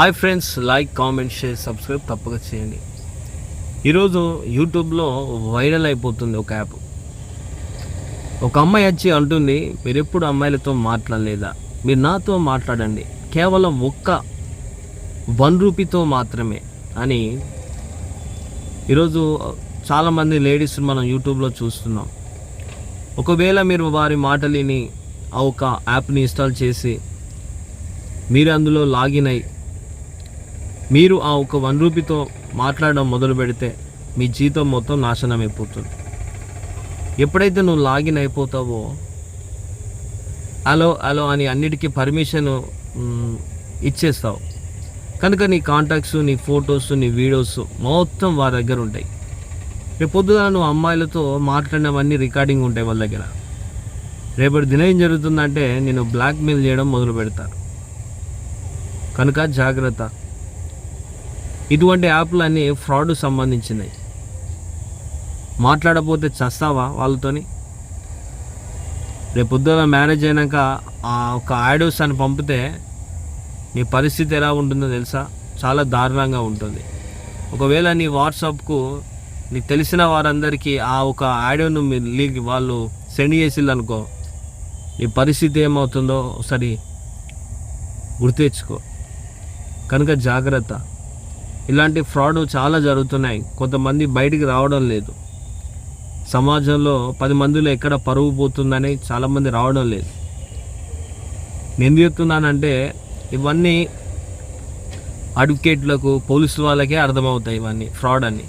Hi friends like comment share subscribe తప్పక చేయండి. ఈరోజు యూట్యూబ్లో వైరల్ అయిపోతుంది ఒక యాప్. ఒక అమ్మాయి వచ్చి అంటుంది మీరు ఎప్పుడు అమ్మాయిలతో మాట్లాడలేదా? మీరు నాతో మాట్లాడండి. కేవలం ఒక్క వన్ రూపీతో మాత్రమే. అని ఈరోజు చాలామంది లేడీస్ మనం యూట్యూబ్లో చూస్తున్నాం. ఒకవేళ మీరు వారి మాటలిని ఆ ఒక యాప్ని ఇన్స్టాల్ చేసి మీరు అందులో లాగిన్ అయ్యి మీరు ఆ ఒక వన్ రూపీతో మాట్లాడడం మొదలు పెడితే మీ జీతం మొత్తం నాశనం అయిపోతుంది. ఎప్పుడైతే నువ్వు లాగిన్ అయిపోతావో అలో అలో అని అన్నిటికీ పర్మిషన్ ఇచ్చేస్తావు. కనుక నీ కాంటాక్ట్స్ నీ ఫొటోస్ నీ వీడియోస్ మొత్తం వారి దగ్గర ఉంటాయి. రేపు పొద్దున నువ్వు అమ్మాయిలతో మాట్లాడినవన్నీ రికార్డింగ్ ఉంటాయి వాళ్ళ దగ్గర. రేపటి దినం ఏం జరుగుతుందంటే నేను బ్లాక్మెయిల్ చేయడం మొదలు పెడతాను కనుక జాగ్రత్త. ఇటువంటి యాప్లు అన్నీ ఫ్రాడ్ సంబంధించినవి మాట్లాడపోతే చస్తావా వాళ్ళతోని? రేపు పొద్దున మ్యారేజ్ అయినాక ఆ ఒక ఆడియోస్ అని పంపితే నీ పరిస్థితి ఎలా ఉంటుందో తెలుసా? చాలా దారుణంగా ఉంటుంది. ఒకవేళ నీ వాట్సాప్కు నీకు తెలిసిన వారందరికీ ఆ ఒక ఆడియోను లీక్ వాళ్ళు సెండ్ చేసిల్లనుకో నీ పరిస్థితి ఏమవుతుందో ఒకసారి గుర్తు తెచ్చుకో. కనుక జాగ్రత్త. ఇలాంటి ఫ్రాడ్ చాలా జరుగుతున్నాయి. కొంతమంది బయటికి రావడం లేదు. సమాజంలో పది మందిలో ఎక్కడ పరువు పోతుందని చాలామంది రావడం లేదు. నేను ఎందుకు చెప్తున్నానంటే ఇవన్నీ అడ్వకేట్లకు పోలీసు వాళ్ళకే అర్థమవుతాయి ఇవన్నీ ఫ్రాడ్ అని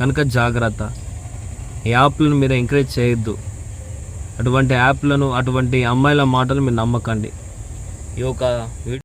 కనుక జాగ్రత్త. ఈ యాప్లను మీరు ఎంకరేజ్ చేయొద్దు. అటువంటి యాప్లను అటువంటి అమ్మాయిల మాటలు మీరు నమ్మకండి. ఈ యొక్క